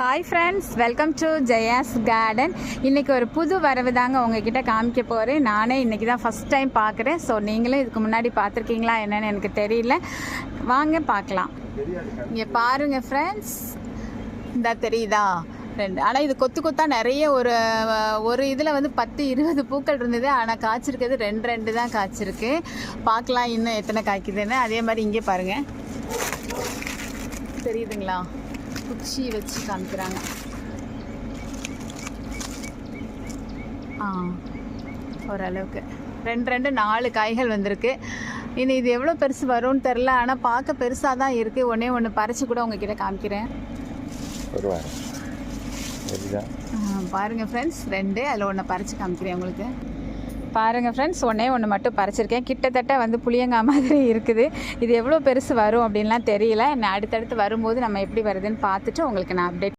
Hi friends welcome to Jaya's garden இன்றைக்கி ஒரு புது வரவு தாங்க உங்ககிட்ட காமிக்க போகிறேன் நானே இன்றைக்கி தான் ஃபஸ்ட் டைம் பார்க்குறேன். ஸோ நீங்களும் இதுக்கு முன்னாடி பார்த்துருக்கீங்களா என்னென்னு எனக்கு தெரியல. வாங்க பார்க்கலாம். இங்கே பாருங்கள் ஃப்ரெண்ட்ஸ் இந்த தெரியுதா? ரெண்டு ஆனால் இது கொத்து கொத்தா நிறைய ஒரு ஒரு இதில் வந்து பத்து இருபது பூக்கள் இருந்தது. ஆனால் காய்ச்சிருக்கிறது ரெண்டு ரெண்டு தான் காய்ச்சிருக்கு. பார்க்கலாம் இன்னும் எத்தனை காய்க்குதுன்னு. அதே மாதிரி இங்கே பாருங்கள் தெரியுதுங்களா? குச்சி வச்சு காமிக்கிறாங்க ஆ ஓரளவுக்கு. ரெண்டு ரெண்டு நாலு காய்கள் வந்திருக்கு. இனி இது எவ்வளோ பெருசு வரும்னு தெரில ஆனால் பார்க்க பெருசாக தான் இருக்குது ஒன்றே ஒன்று பறித்து கூட உங்ககிட்ட காமிக்கிறேன். வருவாங்க. சரிதா ஆ, பாருங்க ஃப்ரெண்ட்ஸ் ரெண்டு அதில் ஒன்று பறித்து காமிக்கிறேன் உங்களுக்கு. பாருங்கள் ஃப்ரெண்ட்ஸ் ஒன்றே ஒன்று மட்டும் பறிச்சிருக்கேன். கிட்டத்தட்ட வந்து புளியங்காய் மாதிரி இருக்குது. இது எவ்வளோ பெருசு வரும் அப்படின்லாம் தெரியல. நான் அடுத்தடுத்து வரும்போது நம்ம எப்படி வருதுன்னு பார்த்துட்டு உங்களுக்கு நான் அப்டேட்